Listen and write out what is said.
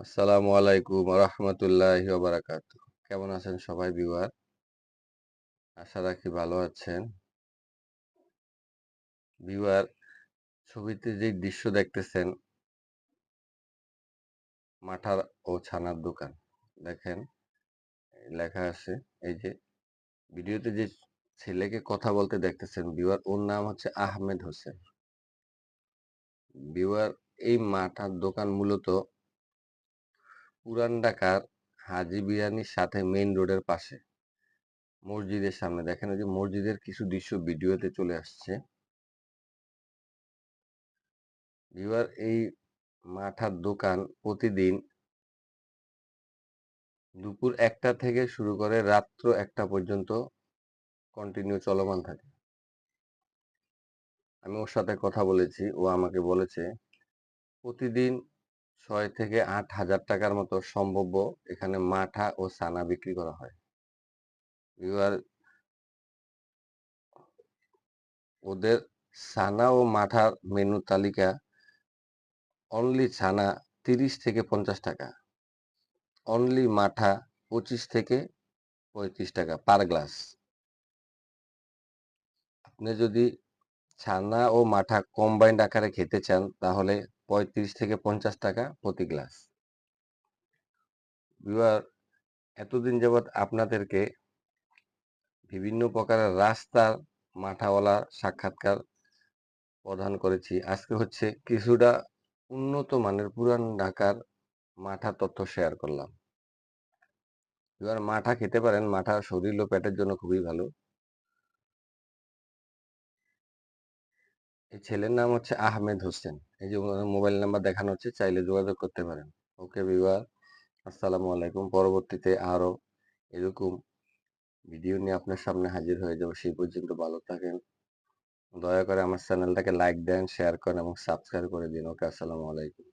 আসসালামু আলাইকুম রহমতুল্লাহি বারাকাত কেমন আছেন সবাই ভিউয়ার? আশা রাখি ভালো আছেন। ভিউয়ার, ছবিতে যে দৃশ্য দেখতেছেন, মাঠার ও ছানার দোকান। দেখেন, লেখা আছে, এই যে ভিডিওতে যে ছেলেকে কথা বলতে দেখতেছেন বিওয়ার ওর নাম হচ্ছে আহমেদ হোসেন। বিওয়ার এই মাঠার দোকান মূলত পুরান ঢাকার হাজি বিরিয়ানির সাথে মেইন রোডের পাশে। মসজিদের সামনে দেখেন যে মসজিদের কিছু দৃশ্য ভিডিওতে চলে আসছে। ভিউয়ার এই মাঠার দোকান প্রতিদিন দুপুর একটা থেকে শুরু করে রাত্র একটা পর্যন্ত কন্টিনিউ চলমান থাকে। আমি ওর সাথে কথা বলেছি, ও আমাকে বলেছে, প্রতিদিন ছয় থেকে আট হাজার টাকার মতো সম্ভাব্য এখানে মাঠা ও সানা বিক্রি করা হয়। ভিউয়ার ওদের সানা ও মাঠার মেনু তালিকা অনলি ছানা তিরিশ থেকে পঞ্চাশ টাকা অনলি মাঠা পঁচিশ থেকে পঁয়ত্রিশ টাকা পার গ্লাস আপনি যদি ছানা ও মাঠা কম্বাইন্ড আকারে খেতে চান তাহলে পঁয়ত্রিশ থেকে পঞ্চাশ টাকা প্রতি গ্লাস। বিবার এতদিন যাবৎ আপনাদেরকে বিভিন্ন প্রকারের রাস্তার মাঠাওয়ালা সাক্ষাৎকার প্রদান করেছি। আজকে হচ্ছে কিছুটা উন্নত মানের পুরান ঢাকার মাঠা তথ্য শেয়ার করলাম। এবার মাঠা খেতে পারেন, মাঠা শরীর ও পেটের জন্য খুবই ভালো। এই ছেলের নাম হচ্ছে আহমেদ হোসেন। এই যে মোবাইল নাম্বার দেখানো হচ্ছে, চাইলে যোগাযোগ করতে পারেন। ওকে বিবার আসসালামু আলাইকুম। পরবর্তীতে আরও এরকম ভিডিও নিয়ে আপনার সামনে হাজির হয়ে যাব। সেই পর্যন্ত ভালো থাকেন। দয়া করে আমার চ্যানেলটাকে লাইক দেন, শেয়ার করেন এবং সাবস্ক্রাইব করে দিন। ওকে, আসসালামু আলাইকুম।